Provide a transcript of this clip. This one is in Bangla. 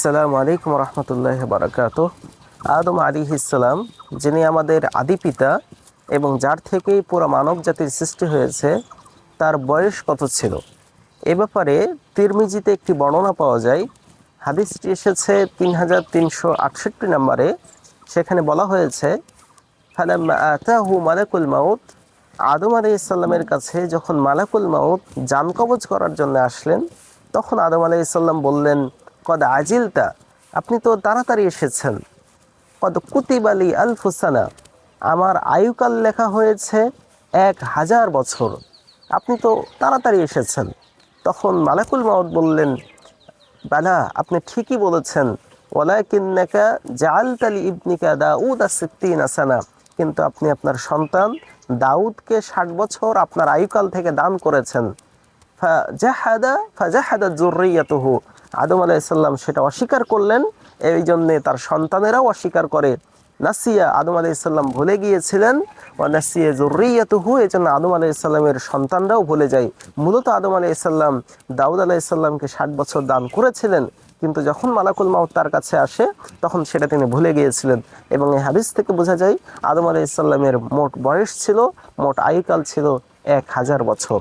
আসসালামু আলাইকুম রহমতুল্লাহ বারাকাত। আদম আলী ইসলাম যিনি আমাদের আদি পিতা এবং যার থেকেই পুরো মানব জাতির সৃষ্টি হয়েছে, তার বয়স কত ছিল? এ ব্যাপারে তিরমিজিতে একটি বর্ণনা পাওয়া যায়। হাদিসটি এসেছে তিন হাজার তিনশো আটষট্টি নম্বরে। সেখানে বলা হয়েছে আতাহু মালাকুল মাউত। আদম আলী ইসলামের কাছে যখন মালাকুল মাউত জান কবজ করার জন্য আসলেন, তখন আদম আলী ইসলাম বললেন কদ আজিলতা, আপনি তো তাড়াতাড়ি এসেছেন। কদ কুতিবালি আল ফুসানা আমার আয়ুকাল লেখা হয়েছে এক হাজার বছর। আপনি তো তাড়াতাড়ি এসেছেন। তখন মালাকুল মাউদ বললেন, বালা, আপনি ঠিকই বলেছেন ওলা ওলাকিন্নাকা জালতালি ইবনিকা দাউদ আসিদ্দিন আসানা কিন্তু আপনি আপনার সন্তান দাউদকে ষাট বছর আপনার আয়ুকাল থেকে দান করেছেন। ফাজাহাদা ফাজাহাদা জুরিয়াতুহু আদম আলাইসাল্লাম সেটা অস্বীকার করলেন, এই জন্যে তার সন্তানেরাও অস্বীকার করে। নাসিয়া আদম আলাইসাল্লাম ভুলে গিয়েছিলেন ও নাসিয়া জুরিয়াতুহু এই জন্য আদম আলাইসাল্লামের সন্তানরাও ভুলে যায়। মূলত আদম আলাইসাল্লাম দাউদ আলাইসাল্লামকে ষাট বছর দান করেছিলেন, কিন্তু যখন মালাকুল মাউত তার কাছে আসে, তখন সেটা তিনি ভুলে গিয়েছিলেন। এবং এই হাদিস থেকে বোঝা যায়, আদম আলাইসাল্লামের মোট বয়স ছিল, মোট আয়ুকাল ছিল এক হাজার বছর।